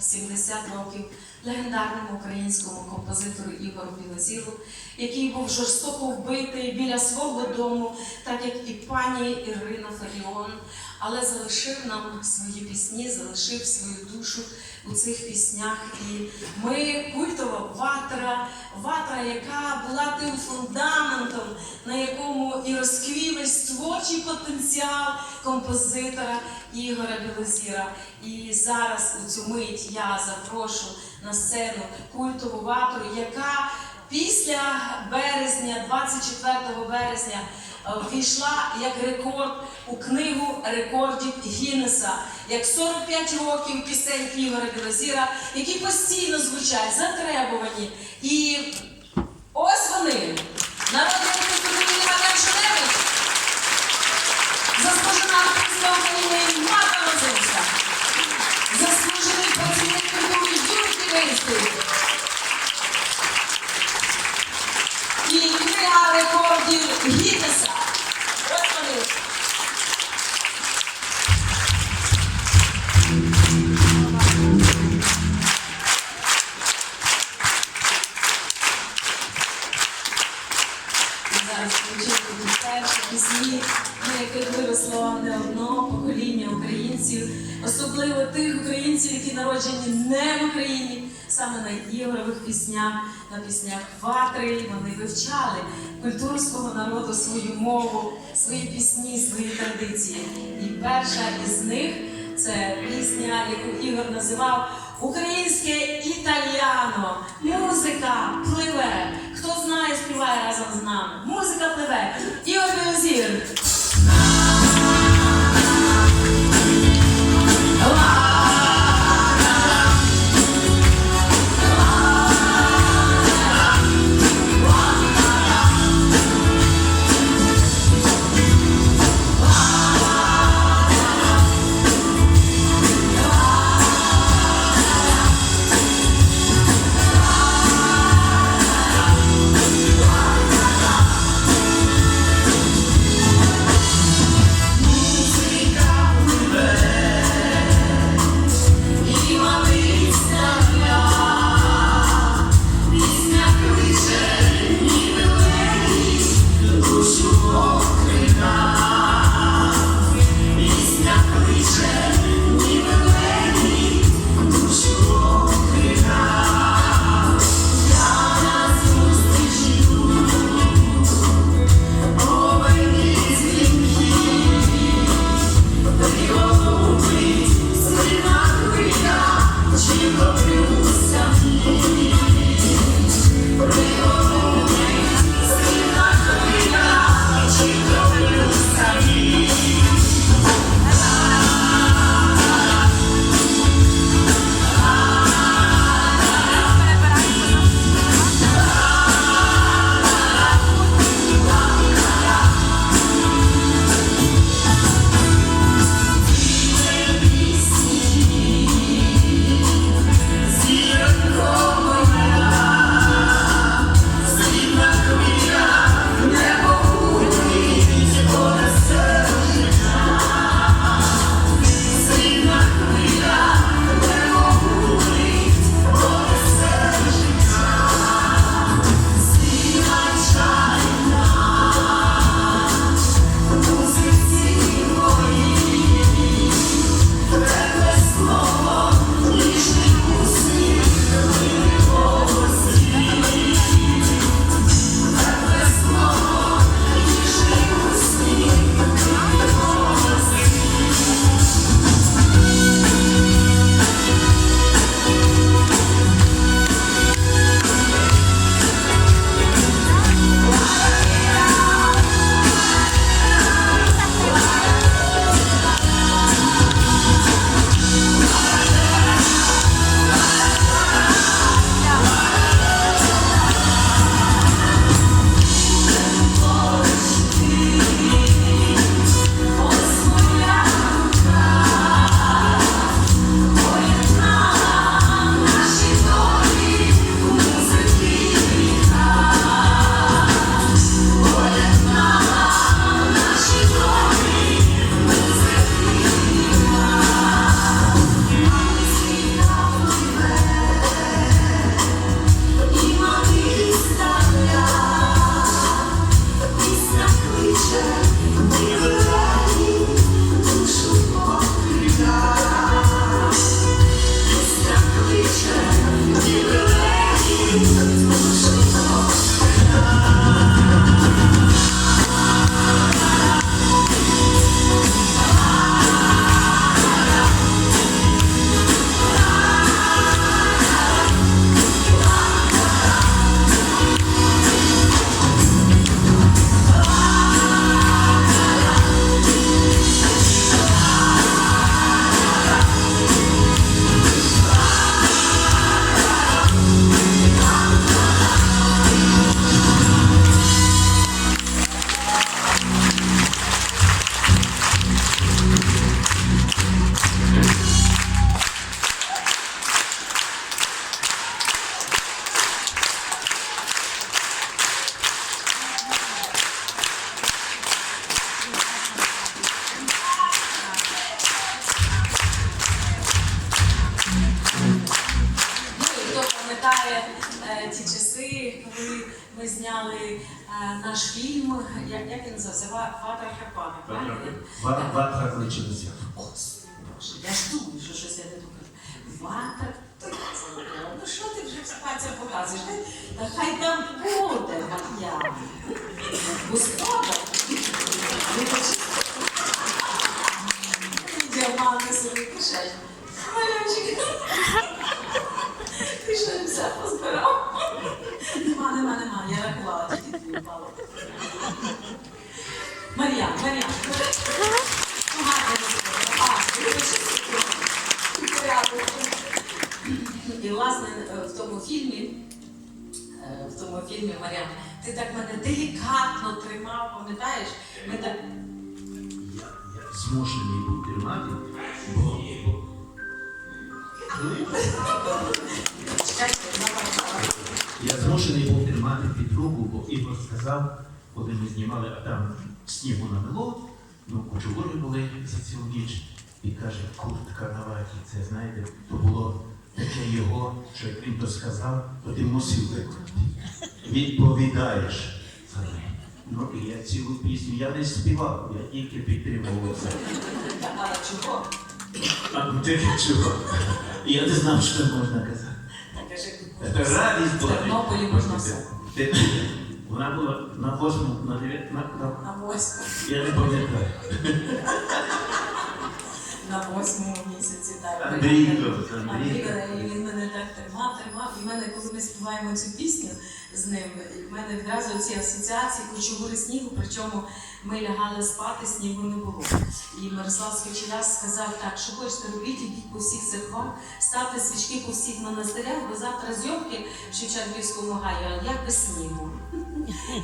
70 років легендарному українському композитору Ігору Білозіру, який був жорстоко вбитий біля свого дому, так як і пані Ірина Фаріон, але залишив нам свої пісні, залишив свою душу у цих піснях. І ми культова ватра, ватра, яка була тим фундаментом, на якому і розквілись творчий потенціал композитора Ігоря Білозіра. І зараз у цю мить я запрошу на сцену культову ватру, яка після березня, 24 березня, ввійшла як рекорд у книгу рекордів Гіннеса, як 45 років пісень Ігоря Білозіра, які постійно звучать, затребувані. І ось вони. Народний яких не одно покоління українців, особливо тих українців, які народжені не в Україні, саме на ігрових піснях, на піснях ватри. Вони вивчали культуру свого народу, свою мову, свої пісні, свої традиції. І перша із них це пісня, яку Ігор називав Українське італіано. Музика пливе. Хто знає, співає разом з нами. Музика пливе. Ігор Білозір. Згадає е, ті часи, коли ми зняли е, наш фільм, як, як він називався? Ва- Ватра Карпати, правильно? Ватра кличе на Боже, я ж думаю, що щось я не думаю. Ватра, ну що ти вже пальцем показуєш? Та хай там буде, Мар'яна. Господа. Діаманти собі кишень. Малючик. Ти так мене делікатно тримав, пам'ятаєш? Ми так Я, я змушений був тримати, бо, я змушений був тримати під руку, бо Ігор сказав, коли ми знімали, а там снігу намело, ну кучугури були за цілу ніч. І каже, куртка на ваті, це знаєте, то було таке його, що як він то сказав, то ти мусив виконати. Відповідаєш за. Ну і я цілу пісню я не співав, я тільки підтримував це. А чого? А ну ти чого? Я не знав, що можна казати. Це радість в була. Тернополі можна все. Вона була на восьму, на дев'ять, на, на, На восьму. я не пам'ятаю. На восьмому місяці, так. Андрійко, Андрій, Андрійко. він мене так тримав, тримав. І в мене, коли ми співаємо цю пісню з ним, в мене відразу ці асоціації кучугури снігу, причому ми лягали спати, снігу не було. І Мирослав Скочеляс сказав так, що хочете робіть, ідіть по всіх церквах, ставте свічки по всіх монастирях, бо завтра зйомки в Шевченківському гаю, а як без снігу.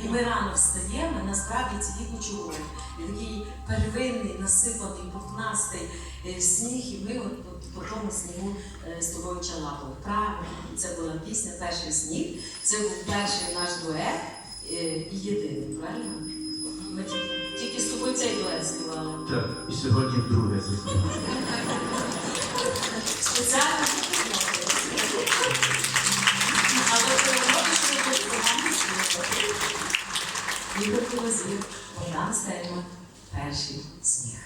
І ми рано встаємо, і насправді ці ті кучугури. Такий первинний, насипаний, пухнастий е, сніг, і ми от, от по тому снігу е, з тобою чалапали. Правильно, це була пісня Перший сніг. Це був перший наш дует е, і єдиний, правильно? Ми тільки, тільки з тобою цей дует співали. Так, і сьогодні вдруге заснімаю. Спеціально. Ігор Кілозір, Богдан Стельман, перший сніг.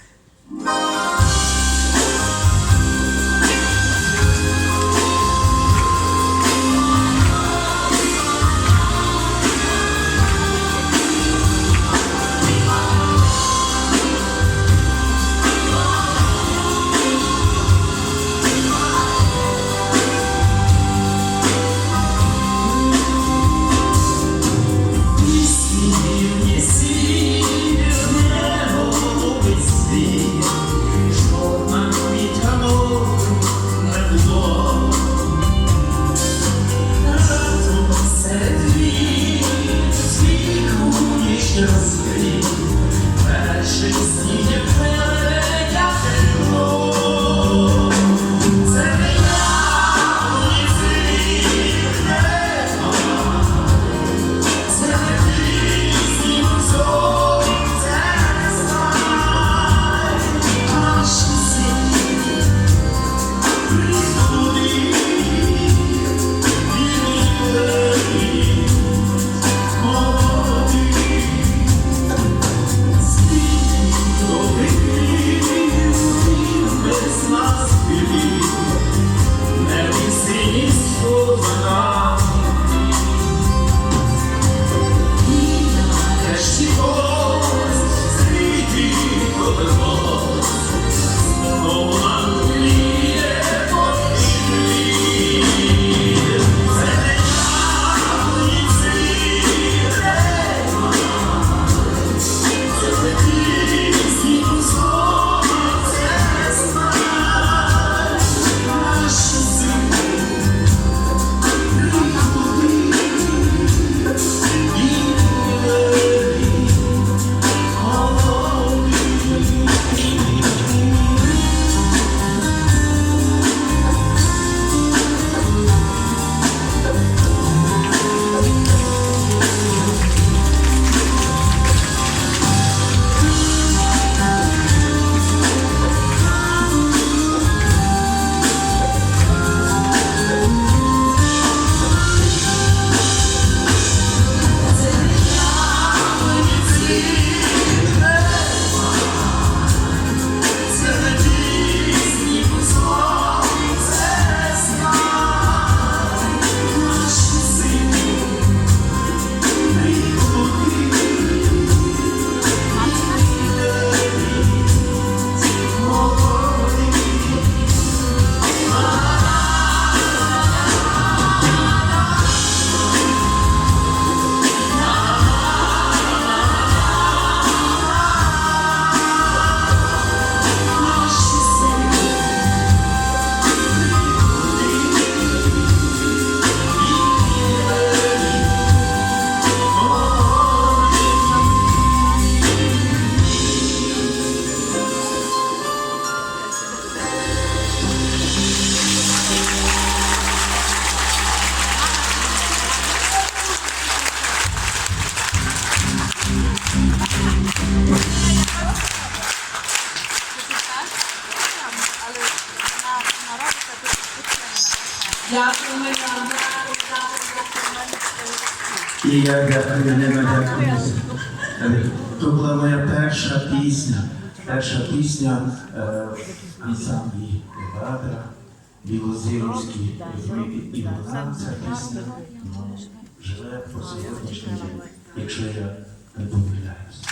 І я дякую, Нина, дякую. Е, То була моя перша пісня. Перша пісня е, в ансамблі театра Білозірівський. І вона ця пісня живе по сьогоднішній день, якщо я не помиляюся.